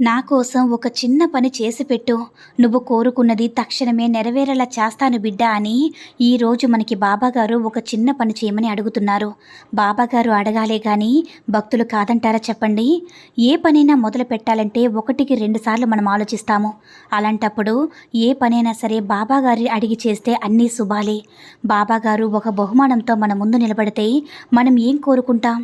నా కోసం ఒక చిన్న పని చేసి పెట్టు. నువ్వు కోరుకున్నది తక్షణమే నెరవేరేలా చేస్తాను బిడ్డ అని ఈరోజు మనకి బాబాగారు ఒక చిన్న పని చేయమని అడుగుతున్నారు. బాబాగారు అడగాలే కానీ భక్తులు కాదంటారా చెప్పండి? ఏ పనైనా మొదలు పెట్టాలంటే ఒకటికి రెండుసార్లు మనం ఆలోచిస్తాము. అలాంటప్పుడు ఏ పనైనా సరే బాబాగారి అడిగి చేస్తే అన్నీ శుభాలే. బాబాగారు ఒక బహుమానంతో మన ముందు నిలబడితే మనం ఏం కోరుకుంటాం?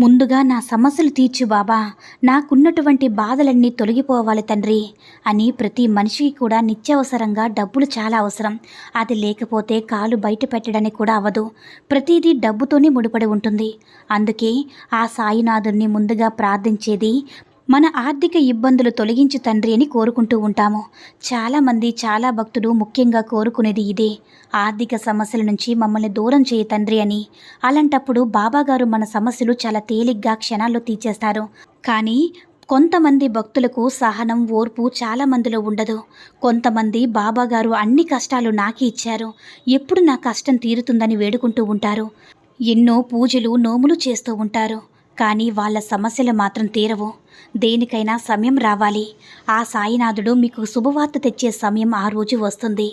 ముందుగా నా సమస్యలు తీర్చు బాబా. నాకున్నటువంటి బాధలన్నీ తొలగిపోవాలి తండ్రి. అని ప్రతి మనిషికి కూడా నిత్యావసరంగా డబ్బులు చాలా అవసరం. అది లేకపోతే కాలు బయట పెట్టడానికి కూడా అవ్వదు. ప్రతిదీ డబ్బుతోనే ముడిపడి ఉంటుంది. అందుకే ఆ సాయినాథుణ్ణి ముందుగా ప్రార్థించేది మన ఆర్థిక ఇబ్బందులు తొలగించు తండ్రి అని కోరుకుంటూ ఉంటాము. చాలామంది చాలా భక్తులు ముఖ్యంగా కోరుకునేది ఇదే. ఆర్థిక సమస్యల నుంచి మమ్మల్ని దూరం చేయ తండ్రి అని. అలాంటప్పుడు బాబాగారు మన సమస్యలు చాలా తేలిగ్గా క్షణాల్లో తీర్చేస్తారు. కానీ కొంతమంది భక్తులకు సహనం ఓర్పు చాలా మందిలో ఉండదు. కొంతమంది బాబాగారు అన్ని కష్టాలు నాకే ఇచ్చారు. ఎప్పుడు నా కష్టం తీరుతుందని వేడుకుంటూ ఉంటారు. ఎన్నో పూజలు నోములు చేస్తూ ఉంటారు. కానీ వాళ్ళ సమస్యలు మాత్రం తీరవు. దేనికైనా సమయం రావాలి. ఆ సాయినాథుడు మీకు శుభవార్త తెచ్చే సమయం ఆ రోజు వస్తుంది.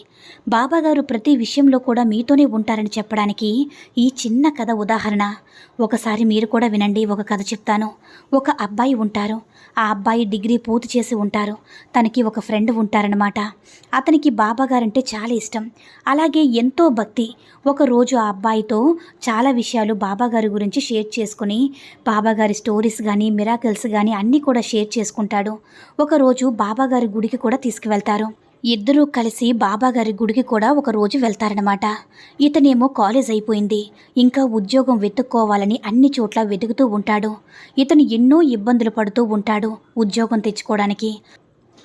బాబాగారు ప్రతి విషయంలో కూడా మీతోనే ఉంటారని చెప్పడానికి ఈ చిన్న కథ ఉదాహరణ. ఒకసారి మీరు కూడా వినండి ఒక కథ చెప్తాను. ఒక అబ్బాయి ఉంటారు. ఆ అబ్బాయి డిగ్రీ పూర్తి చేసి ఉంటారు. తనకి ఒక ఫ్రెండ్ ఉంటారనమాట అతనికి బాబాగారంటే చాలా ఇష్టం. అలాగే ఎంతో భక్తి. ఒకరోజు ఆ అబ్బాయితో చాలా విషయాలు బాబాగారి గురించి షేర్ చేసుకుని బాబాగారి స్టోరీస్ కానీ మిరాకిల్స్ కానీ అన్ని కూడా షేర్ చేసుకుంటాడు. ఒకరోజు బాబాగారి గుడికి కూడా తీసుకువెళ్తారు. ఇద్దరూ కలిసి బాబాగారి గుడికి కూడా ఒక రోజు వెళ్తారనమాట ఇతనేమో కాలేజ్ అయిపోయింది. ఇంకా ఉద్యోగం వెతుక్కోవాలని అన్ని చోట్ల వెతుకుతూ ఉంటాడు. ఇతను ఎన్నో ఇబ్బందులు పడుతూ ఉంటాడు ఉద్యోగం తెచ్చుకోవడానికి.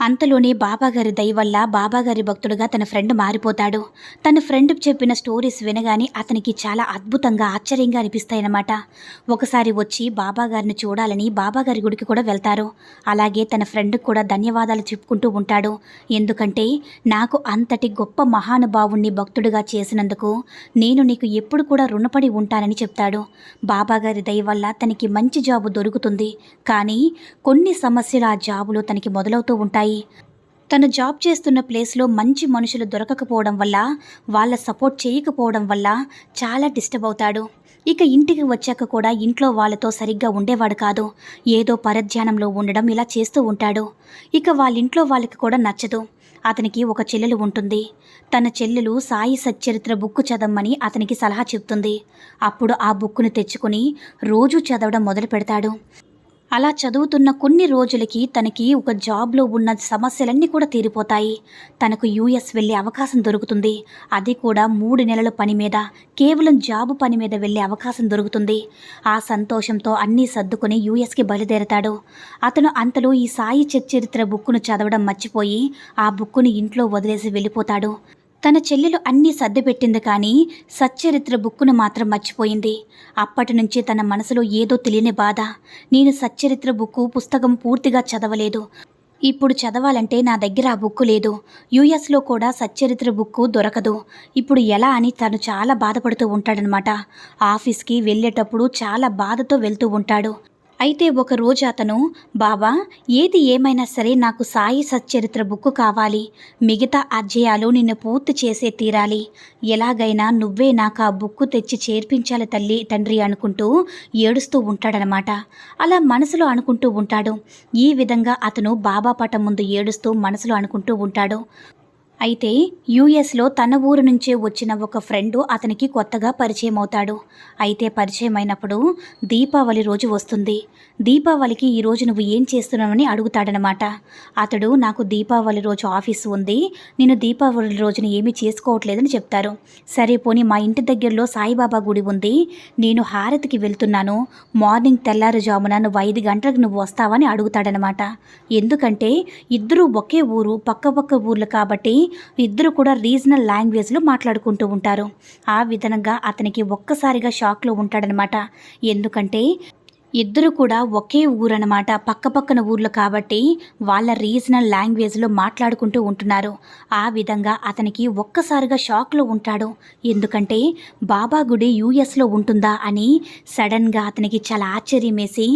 అంతలోనే బాబాగారి దయ వల్ల బాబాగారి భక్తుడుగా తన ఫ్రెండ్ మారిపోతాడు. తన ఫ్రెండ్ చెప్పిన స్టోరీస్ వినగానే అతనికి చాలా అద్భుతంగా ఆశ్చర్యంగా అనిపిస్తాయన్నమాట. ఒకసారి వచ్చి బాబాగారిని చూడాలని బాబాగారి గుడికి కూడా వెళ్తారు. అలాగే తన ఫ్రెండ్కి కూడా ధన్యవాదాలు చెప్పుకుంటూ ఉంటాడు. ఎందుకంటే నాకు అంతటి గొప్ప మహానుభావుణ్ణి భక్తుడిగా చేసినందుకు నేను నీకు ఎప్పుడు కూడా రుణపడి ఉంటానని చెప్తాడు. బాబాగారి దయ వల్ల తనకి మంచి జాబు దొరుకుతుంది. కానీ కొన్ని సమస్యలు ఆ జాబులో తనకి మొదలవుతూ ఉంటాయి. తను జాబ్ చేస్తున్న ప్లేస్లో మంచి మనుషులు దొరకకపోవడం వల్ల వాళ్ళ సపోర్ట్ చేయకపోవడం వల్ల చాలా డిస్టర్బ్ అవుతాడు. ఇక ఇంటికి వచ్చాక కూడా ఇంట్లో వాళ్ళతో సరిగ్గా ఉండేవాడు కాదు. ఏదో పరధ్యానంలో ఉండడం ఇలా చేస్తూ ఉంటాడు. ఇక వాళ్ళ ఇంట్లో వాళ్ళకి కూడా నచ్చదు. అతనికి ఒక చెల్లెలు ఉంటుంది. తన చెల్లెలు సాయి సచ్చరిత్ర బుక్ చదవమని అతనికి సలహా చెప్తుంది. అప్పుడు ఆ బుక్కును తెచ్చుకొని రోజూ చదవడం మొదలు పెడతాడు అలా చదువుతున్న కొన్ని రోజులకి తనకి ఒక జాబ్లో ఉన్న సమస్యలన్నీ కూడా తీరిపోతాయి. తనకు యూఎస్ వెళ్ళే అవకాశం దొరుకుతుంది. అది కూడా మూడు నెలల పని మీద కేవలం జాబు పని మీద వెళ్ళే అవకాశం దొరుకుతుంది. ఆ సంతోషంతో అన్నీ సర్దుకొని యూఎస్కి బయలుదేరతాడు. అతను అంతలో ఈ సాయి చరిత్ర బుక్కును చదవడం మర్చిపోయి ఆ బుక్కుని ఇంట్లో వదిలేసి వెళ్ళిపోతాడు. తన చెల్లెలు అన్నీ సర్దిపెట్టింది కానీ సచ్చరిత్ర బుక్కును మాత్రం మర్చిపోయింది. అప్పటి నుంచి తన మనసులో ఏదో తెలియని బాధ. నేను సచ్చరిత్ర బుక్కు పుస్తకం పూర్తిగా చదవలేదు. ఇప్పుడు చదవాలంటే నా దగ్గర ఆ బుక్కు లేదు. యుఎస్లో కూడా సచ్చరిత్ర బుక్కు దొరకదు. ఇప్పుడు ఎలా అని తను చాలా బాధపడుతూ ఉంటాడనమాట. ఆఫీస్కి వెళ్ళేటప్పుడు చాలా బాధతో వెళ్తూ ఉంటాడు. అయితే ఒకరోజు అతను బాబా ఏది ఏమైనా సరే నాకు సాయి సచ్చరిత్ర బుక్కు కావాలి. మిగతా అధ్యయాలు నిన్ను పూర్తి చేసే తీరాలి. ఎలాగైనా నువ్వే నాకు ఆ బుక్కు తెచ్చి చేర్పించాలి తల్లి తండ్రి అనుకుంటూ ఏడుస్తూ ఉంటాడనమాట. అలా మనసులో అనుకుంటూ ఉంటాడు. ఈ విధంగా అతను బాబా పటం ముందు ఏడుస్తూ మనసులో అనుకుంటూ ఉంటాడు. అయితే యూఎస్లో తన ఊరు నుంచే వచ్చిన ఒక ఫ్రెండ్ అతనికి కొత్తగా పరిచయం అవుతాడు అయితే పరిచయం అయినప్పుడు దీపావళి రోజు వస్తుంది. దీపావళికి ఈ రోజు నువ్వు ఏం చేస్తున్నావని అడుగుతాడనమాట అతడు నాకు దీపావళి రోజు ఆఫీసు ఉంది. నేను దీపావళి రోజున ఏమీ చేసుకోవట్లేదని చెప్తారు. సరే పోనీ మా ఇంటి దగ్గరలో సాయిబాబా గుడి ఉంది. నేను హారతికి వెళ్తున్నాను. మార్నింగ్ తెల్లారుజామున నువ్వు ఐదు గంటలకు నువ్వు వస్తావని అడుగుతాడనమాట ఎందుకంటే ఇద్దరూ ఒకే ఊరు పక్క పక్క ఊర్లు కాబట్టి ఇద్దరు కూడా రీజనల్ లాంగ్వేజ్లో మాట్లాడుకుంటూ ఉంటారు. ఆ విధంగా అతనికి ఒక్కసారిగా షాక్లో ఉంటాడనమాట. ఎందుకంటే ఇద్దరు కూడా ఒకే ఊరనమాట. పక్కపక్కన ఊర్లు కాబట్టి వాళ్ళ రీజనల్ లాంగ్వేజ్లో మాట్లాడుకుంటూ ఉంటున్నారు. ఆ విధంగా అతనికి ఒక్కసారిగా షాక్లో ఉంటాడు. ఎందుకంటే బాబా గుడి యూఎస్లో ఉంటుందా అని సడన్గా అతనికి చాలా ఆశ్చర్యం వేసి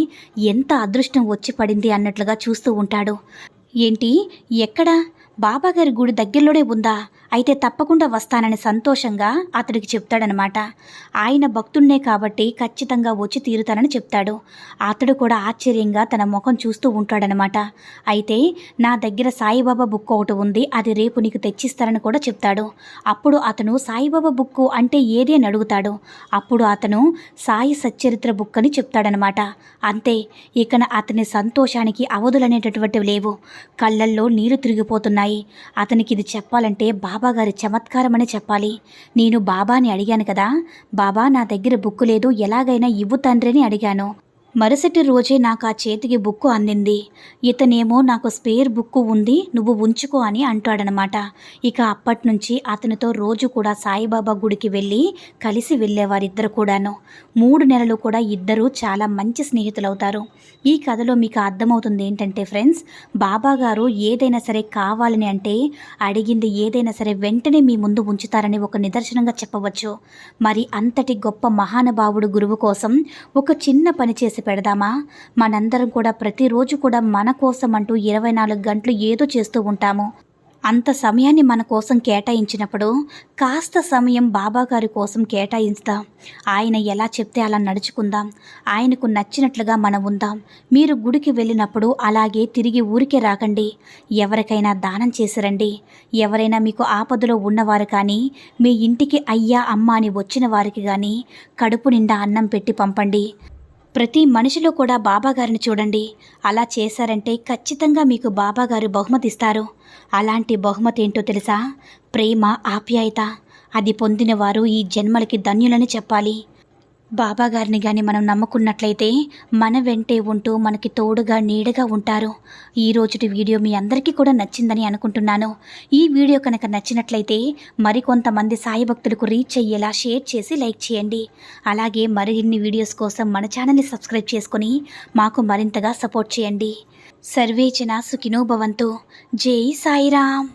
ఎంత అదృష్టం వచ్చి పడింది అన్నట్లుగా చూస్తూ ఉంటాడు. ఏంటి? ఎక్కడ? బాబాగారి గుడి దగ్గరలోనే ఉందా? అయితే తప్పకుండా వస్తానని సంతోషంగా అతడికి చెప్తాడనమాట. ఆయన భక్తున్నే కాబట్టి ఖచ్చితంగా వచ్చి తీరుతానని చెప్తాడు. అతడు కూడా ఆశ్చర్యంగా తన ముఖం చూస్తూ ఉంటాడనమాట. అయితే నా దగ్గర సాయిబాబా బుక్ ఒకటి ఉంది అది రేపు నీకు తెచ్చిస్తారని కూడా చెప్తాడు. అప్పుడు అతను సాయిబాబా బుక్ అంటే ఏది అని అడుగుతాడు. అప్పుడు అతను సాయి సచ్చరిత్ర బుక్ అని చెప్తాడనమాట. అంతే ఇక అతని సంతోషానికి అవధులనేటటువంటివి లేవు. కళ్ళల్లో నీరు తిరిగిపోతున్నాయి. అతనికి ఇది చెప్పాలంటే బాబా గారి చమత్కారం అని చెప్పాలి. నేను బాబాని అడిగాను కదా. బాబా నా దగ్గర బుక్కు లేదు. ఎలాగైనా ఇవ్వు తండ్రి అని అడిగాను. మరుసటి రోజే నాకు ఆ చేతికి బుక్కు అందింది. ఇతనేమో నాకు స్పేర్ బుక్కు ఉంది నువ్వు ఉంచుకో అని అంటాడనమాట. ఇక అప్పటి నుంచి అతనితో రోజు కూడా సాయిబాబా గుడికి వెళ్ళి కలిసి వెళ్ళేవారిద్దరు కూడాను. మూడు నెలలు కూడా ఇద్దరూ చాలా మంచి స్నేహితులవుతారు. ఈ కథలో మీకు అర్థమవుతుంది ఏంటంటే ఫ్రెండ్స్ బాబా గారు ఏదైనా సరే కావాలని అంటే అడిగింది ఏదైనా సరే వెంటనే మీ ముందు ఉంచుతారని ఒక నిదర్శనంగా చెప్పవచ్చు. మరి అంతటి గొప్ప మహానుభావుడు గురువు కోసం ఒక చిన్న పని చేసి పెడదామా? మనందరం కూడా ప్రతిరోజు కూడా మన కోసం అంటూ ఇరవై నాలుగు గంటలు ఏదో చేస్తూ ఉంటాము. అంత సమయాన్ని మన కోసం కేటాయించినప్పుడు కాస్త సమయం బాబాగారి కోసం కేటాయిస్తాం. ఆయన ఎలా చెప్తే అలా నడుచుకుందాం. ఆయనకు నచ్చినట్లుగా మనం ఉందాం. మీరు గుడికి వెళ్ళినప్పుడు అలాగే తిరిగి ఊరికే రాకండి. ఎవరికైనా దానం చేసిరండి ఎవరైనా మీకు ఆపదలో ఉన్నవారు కానీ మీ ఇంటికి అయ్యా అమ్మ అని వచ్చిన వారికి కానీ కడుపు నిండా అన్నం పెట్టి పంపండి. ప్రతి మనిషిలో కూడా బాబాగారిని చూడండి. అలా చేశారంటే ఖచ్చితంగా మీకు బాబాగారు బహుమతి ఇస్తారు అలాంటి బహుమతి ఏంటో తెలుసా? ప్రేమ ఆప్యాయత. అది పొందినవారు ఈ జన్మలకి ధన్యులని చెప్పాలి. బాబాగారిని కానీ మనం నమ్ముకున్నట్లయితే మన వెంటే ఉంటూ మనకి తోడుగా నీడగా ఉంటారు. ఈ రోజుటి వీడియో మీ అందరికీ కూడా నచ్చిందని అనుకుంటున్నాను. ఈ వీడియో కనుక నచ్చినట్లయితే మరికొంతమంది సాయి భక్తులకు రీచ్ అయ్యేలా షేర్ చేసి లైక్ చేయండి. అలాగే మరిన్ని వీడియోస్ కోసం మన ఛానల్ని సబ్స్క్రైబ్ చేసుకొని మాకు మరింతగా సపోర్ట్ చేయండి. సర్వేచన సుఖినో భవంతు. జై సాయిరామ్.